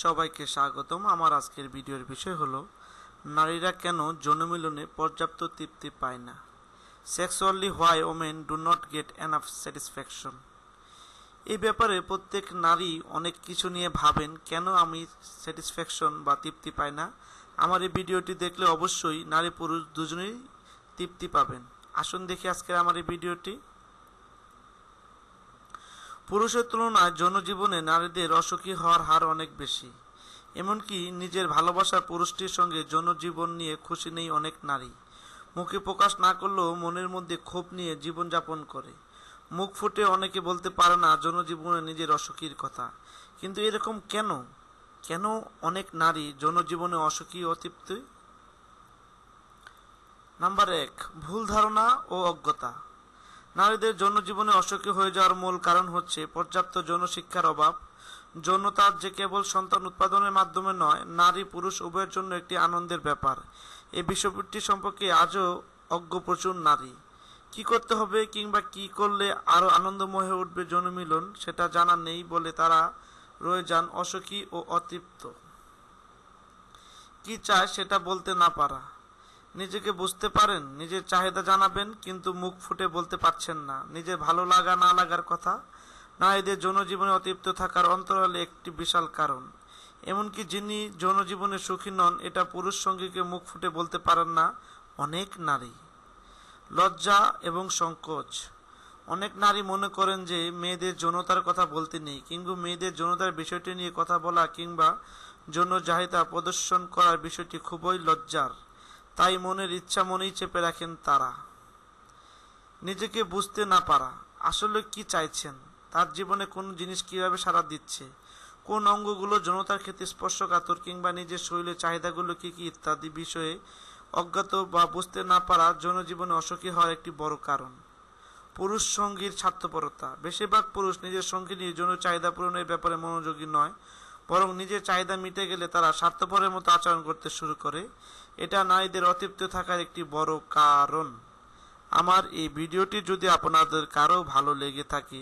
সবাইকে স্বাগতম। আমার আজকের ভিডিওর বিষয় হলো, নারীরা কেন যৌনমিলনে পর্যাপ্ত তৃপ্তি পায় না? Sexually why women do not get enough satisfaction এই ব্যাপারে প্রত্যেক নারী অনেক কিছু নিয়ে ভাবেন, কেন আমি স্যাটিসফ্যাকশন বা তৃপ্তি পাই না? আমার এই ভিডিওটি দেখলে অবশ্যই নারী পুরুষ দুজনেই তৃপ্তি পাবেন। আসুন দেখি আজকের আমার এই ভিডিওটি। পুরুষের তুলনায় জনজীবনে নারীদের অসুখী হওয়ার হার অনেক বেশি। এমনকি নিজের ভালোবাসার পুরুষটির সঙ্গে জনজীবন নিয়ে খুশি নেই অনেক নারী। মুখে প্রকাশ না করলেও মনের মধ্যে ক্ষোভ নিয়ে জীবনযাপন করে। মুখ ফুটে অনেকে বলতে পারে না, জনজীবনে নিজের অসুখীর কথা। কিন্তু এরকম কেন? কেন অনেক নারী জনজীবনে অসুখী অতৃপ্ত? নাম্বার এক, ভুল ধারণা ও অজ্ঞতা। নারীদের জনজীবনে অসুখী হয়ে যাওয়ার মূল কারণ হচ্ছে পর্যাপ্ত যৌনশিক্ষার অভাব। যৌনতা যে কেবল সন্তান উৎপাদনের মাধ্যমে নয়, নারী পুরুষ উভয়ের জন্য একটি আনন্দের ব্যাপার। এই বিষয়টি সম্পর্কে আজও অজ্ঞ প্রচুর নারী। কি করতে হবে কিংবা কি করলে আরও আনন্দময় হয়ে উঠবে জনমিলন সেটা জানা নেই বলে তারা রয়ে যান অসুখী ও অতৃপ্ত। কি চায় সেটা বলতে না পারা। নিজেকে বুঝতে পারেন, নিজের চাহিদা জানাবেন, কিন্তু মুখ ফুটে বলতে পারছেন না। নিজের ভালো লাগা না লাগার কথা নারীদের জনজীবনে অতৃপ্ত থাকার অন্তরালে একটি বিশাল কারণ। এমনকি যিনি জনজীবনে সুখী নন, এটা পুরুষ সঙ্গীকে মুখ ফুটে বলতে পারেন না অনেক নারী। লজ্জা এবং সংকোচ। অনেক নারী মনে করেন যে মেয়েদের যৌনতার কথা বলতে নেই, কিংবা মেয়েদের যৌনতার বিষয়টি নিয়ে কথা বলা কিংবা যৌন প্রদর্শন করার বিষয়টি খুবই লজ্জার। তাই মনের ইচ্ছা মনেই চেপে রাখেন তারা। নিজেকে বুঝতে না পারা, আসলে কি চাইছেন? তার জীবনে কোন জিনিস কীভাবে সাড়া দিচ্ছে? কোন অঙ্গগুলো জনতার ক্ষেত্রে স্পর্শকাতর কিংবা নিজের শরীরের চাহিদাগুলো কি কি ইত্যাদি বিষয়ে অজ্ঞাত বা বুঝতে না পারা জনজীবনে অসুখী হওয়ার একটি বড় কারণ। পুরুষ সঙ্গীর স্বার্থপরতা। বেশিরভাগ পুরুষ নিজের সঙ্গী নিয়ে যৌন চাহিদা পূরণের ব্যাপারে মনোযোগী নয়। বরং নিজের চাহিদা মিটে গেলে তারা স্বার্থপরের মতো আচরণ করতে শুরু করে। এটা নারীদের অতৃপ্ত থাকার একটি বড় কারণ। আমার এই ভিডিওটি যদি আপনাদের কারও ভালো লেগে থাকে,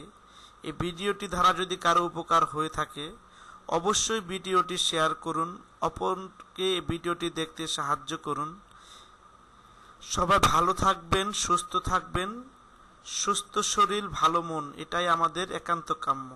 এই ভিডিওটি দ্বারা যদি কারও উপকার হয়ে থাকে, অবশ্যই ভিডিওটি শেয়ার করুন, অপরকে ভিডিওটি দেখতে সাহায্য করুন। সবাই ভালো থাকবেন, সুস্থ থাকবেন, সুস্থ শরীর, ভালো মন, এটাই আমাদের একান্ত কাম্য।